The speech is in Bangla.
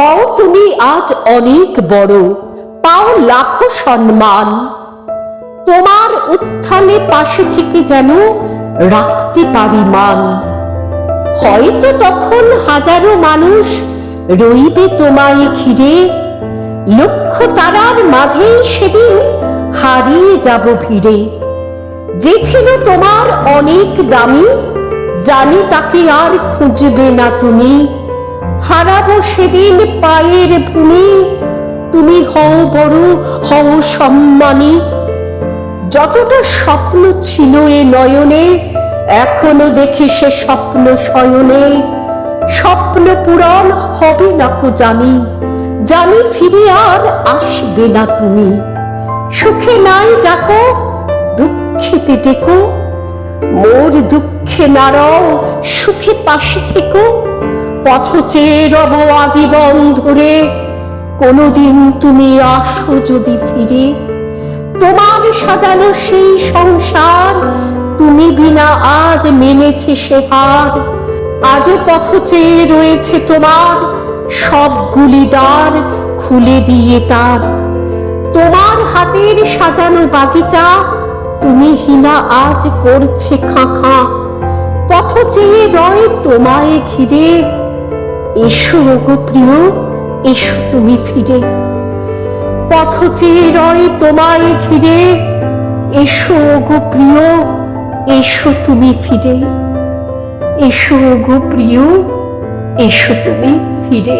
হও তুমি আজ অনেক বড়। পাও লাখো সম্মান। তোমার উত্থানে পাশে থেকে যেন রাখতে পারি মান। হয়তো তখন হাজারো মানুষ রইবে তোমায় ঘিরে। লক্ষ তারার মাঝেই সেদিন হারিয়ে যাব ভিড়ে। যে ছিল তোমার অনেক দামি, জানি তাকে আর খুঁজবে না তুমি। হারাবো সেদিন পায়ের ভূমি তুমি হও বড়, হও সম্মানী। যতটা স্বপ্ন ছিল এ নয়নে, এখনও দেখি সে স্বপ্ন শয়নে। স্বপ্ন পূরণ হবে না কো জানি জানি ফিরে আর আসবে না তুমি। সুখে নাই ডাকো, দুঃখেতে ডেকো। মোর দুঃখে নারাও, সুখে পাশে থেকো। পথ চেয়ে রব আজীবন ধরে। কোনোদিন তুমি আসো যদি ফিরে। তোমার সাজানো সেই সংসার তুমি বিনা আজ মেনেছে সে হার। আজও পথ চেয়ে রয়েছে তোমার সবগুলি দ্বার খুলে দিয়ে তার। তোমার হাতের সাজানো বাগিচা তুমি হিনা আজ করছে খাঁখা। পথ চেয়ে রয় তোমায় ঘিরে। এসো গো প্রিয় এসো তুমি ফিরে। পথ চেয়ে তোমায় ঘিরে, এসো গো প্রিয় এসো তুমি ফিরে। এসো গো প্রিয় এসো তুমি ফিরে।